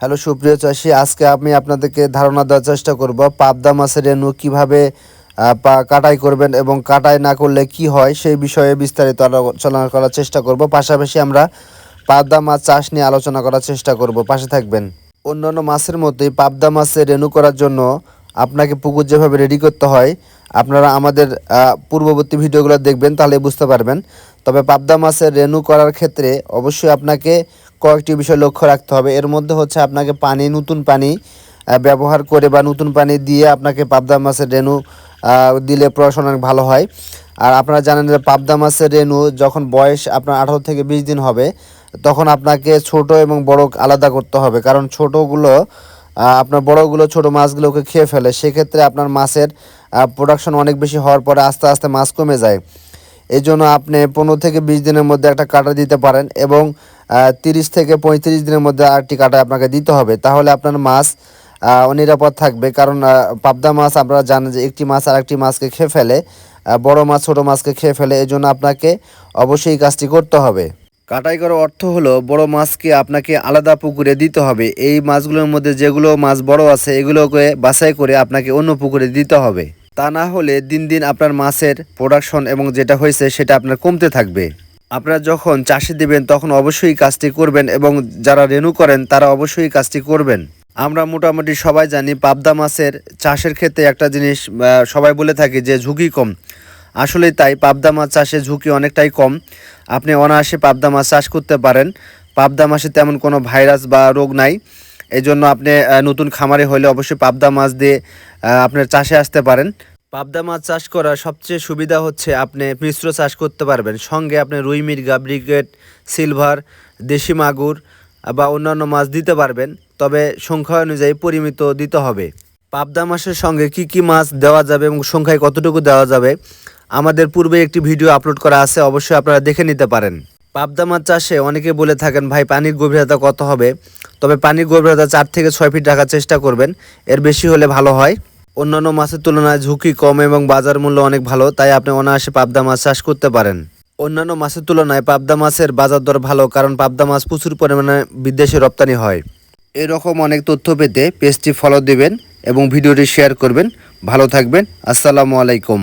Hello, সুপ্রিয় চাষি, আজকে আমি আপনাদেরকে ধারণা দেওয়ার চেষ্টা করব পাবদা মাছের রেণু কীভাবে কাটাই করবেন এবং কাটাই না করলে কি হয় সেই বিষয়ে বিস্তারিত আলোচনা করার চেষ্টা করব। পাশাপাশি আমরা পাবদা মাছ চাষ নিয়ে আলোচনা করার চেষ্টা করব। পাশে থাকবেন। অন্যান্য মাছের মতোই পাবদা মাছের রেণু করার জন্য আপনাকে পুকুর যেভাবে রেডি করতে হয়, আপনারা আমাদের পূর্ববর্তী ভিডিওগুলো দেখবেন, তাহলে বুঝতে পারবেন। তবে পাবদা মাছের রেণু করার ক্ষেত্রে অবশ্যই আপনাকে কয়েকটি বিষয় লক্ষ্য রাখতে হবে। এর মধ্যে হচ্ছে আপনাকে পানি, নতুন পানি ব্যবহার করে বা নতুন পানি দিয়ে আপনাকে পাবদা মাছের রেণু দিলে প্রশাসন অনেক ভালো হয়। আর আপনারা জানেন যে পাবদা মাছের রেণু যখন বয়স আপনার আঠারো থেকে বিশ দিন হবে, তখন আপনাকে ছোট এবং বড় আলাদা করতে হবে। কারণ ছোটোগুলো আপনার বড়গুলো, ছোট মাছগুলোকে খেয়ে ফেলে। সেক্ষেত্রে আপনার মাছের প্রোডাকশন অনেক বেশি হওয়ার পরে আস্তে আস্তে মাছ কমে যায়। এই জন্য আপনি পনেরো থেকে বিশ দিনের মধ্যে একটা কাটা দিতে পারেন এবং তিরিশ থেকে পঁয়ত্রিশ দিনের মধ্যে আরেকটি কাটা আপনাকে দিতে হবে। তাহলে আপনার মাছ আহ, নিরাপদ থাকবে। কারণ পাবদা মাছ আপনারা জানেন যে একটি মাছ আরেকটি মাছকে খেয়ে ফেলে বড় মাছ ছোট মাছকে খেয়ে ফেলে এই জন্য আপনাকে অবশ্যই কাজটি করতে হবে। কাটাই করার অর্থ হলো বড় মাছকে আপনাকে আলাদা পুকুরে দিতে হবে। এই মাছগুলোর মধ্যে যেগুলো মাছ বড় আছে এগুলোকে বাছাই করে আপনাকে অন্য পুকুরে দিতে হবে। তা না হলে দিন দিন আপনার মাছের প্রোডাকশন এবং যেটা হয়েছে সেটা আপনার কমতে থাকবে। আপনারা যখন চাষে দিবেন, তখন অবশ্যই কাজটি করবেন এবং যারা রেনু করেন, তারা অবশ্যই কাজটি করবেন। আমরা মোটামুটি সবাই জানি, পাবদা মাছের চাষের ক্ষেত্রে একটা জিনিস সবাই বলে থাকি যে ঝুঁকি কম। আসলে তাই, পাবদা মাছ চাষে ঝুঁকি অনেকটাই কম। আপনি অনায়াসে পাবদা মাছ চাষ করতে পারেন। পাবদা মাছে তেমন কোনো ভাইরাস বা রোগ নাই। এই জন্য আপনি নতুন খামারে হলে অবশ্যই পাবদা মাছ দিয়ে আপনার চাষে আসতে পারেন। পাবদা মাছ চাষ করার সবচেয়ে সুবিধা হচ্ছে আপনি মিশ্র চাষ করতে পারবেন। সঙ্গে আপনি রুই মির্গা, ব্রিগেড, সিলভার, দেশি মাগুর বা অন্যান্য মাছ দিতে পারবেন। তবে সংখ্যা অনুযায়ী পরিমিত দিতে হবে। পাবদা মাছের সঙ্গে কি কি মাছ দেওয়া যাবে এবং সংখ্যায় কতটুকু দেওয়া যাবে, আমাদের পূর্বে একটি ভিডিও আপলোড করা আছে, অবশ্যই আপনারা দেখে নিতে পারেন। পাবদা মাছ চাষে অনেকে বলে থাকেন, ভাই, পানির গভীরতা কত হবে? তবে পানির গভীরতা চার থেকে ছয় ফিট রাখার চেষ্টা করবেন। এর বেশি হলে ভালো হয়। অন্যান্য মাছের তুলনায় ঝুঁকি কম এবং বাজার মূল্য অনেক ভালো, তাই আপনি অনায়াসে পাবদা মাছ চাষ করতে পারেন। অন্যান্য মাছের তুলনায় পাবদা মাছের বাজার দর ভালো, কারণ পাবদা মাছ প্রচুর পরিমাণে বিদেশে রপ্তানি হয়। এরকম অনেক তথ্য পেতে পেজটি ফলো দিবেন এবং ভিডিওটি শেয়ার করবেন। ভালো থাকবেন। আসসালামু আলাইকুম।